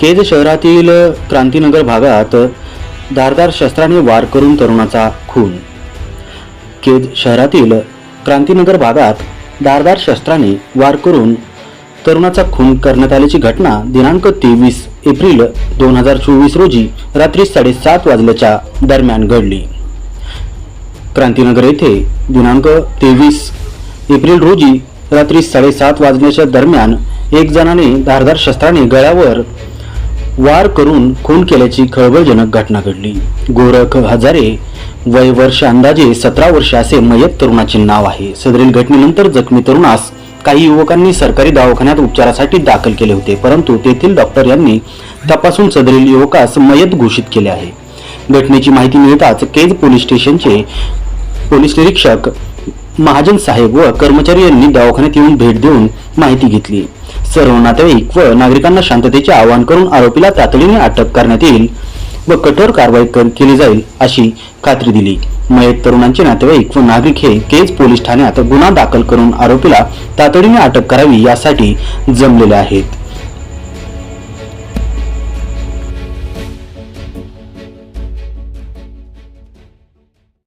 केज शहरातील क्रांतीनगर भागात धारदार शस्त्राने वार करून तरुणाचा खून. केज शहरातील क्रांतीनगर भागात धारदार शस्त्राने वार करून तरुणाचा खून करण्यात आल्याची घटना दिनांक तेवीस एप्रिल दोन हजार चोवीस रोजी रात्री साडेसात वाजल्याच्या दरम्यान घडली. क्रांतीनगर येथे दिनांक तेवीस एप्रिल रोजी रात्री साडेसात वाजण्याच्या दरम्यान एक जणाने धारदार शस्त्राने गळ्यावर वार करून खून केल्याची खळबळजनक घटना घडली. गोरख हजारे वय वर्ष अंदाजे सतरा वर्ष असे मयत तरुणाचे नाव आहे. सदरील घटनेनंतर जखमी तरुणास काही युवकांनी सरकारी दवाखान्यात उपचारासाठी दाखल केले होते परंतु तेथील डॉक्टर यांनी तपासून सदरील युवकास मयत घोषित केले आहे. घटनेची माहिती मिळताच केज पोलीस स्टेशनचे पोलीस निरीक्षक महाजन साहेब व कर्मचारी यांनी दवाखान्यात येऊन भेट देऊन माहिती घेतली. सर्व नातेवाईक व नागरिकांना शांततेचे आवाहन करून आरोपीला तातडीने अटक करण्यात येईल व कठोर कारवाई कर- केली जाईल अशी खात्री दिली. मयत तरुणांचे नातेवाईक व नागरिक हे केज पोलीस ठाण्यात गुन्हा दाखल करून आरोपीला तातडीने अटक करावी यासाठी जमलेले आहेत.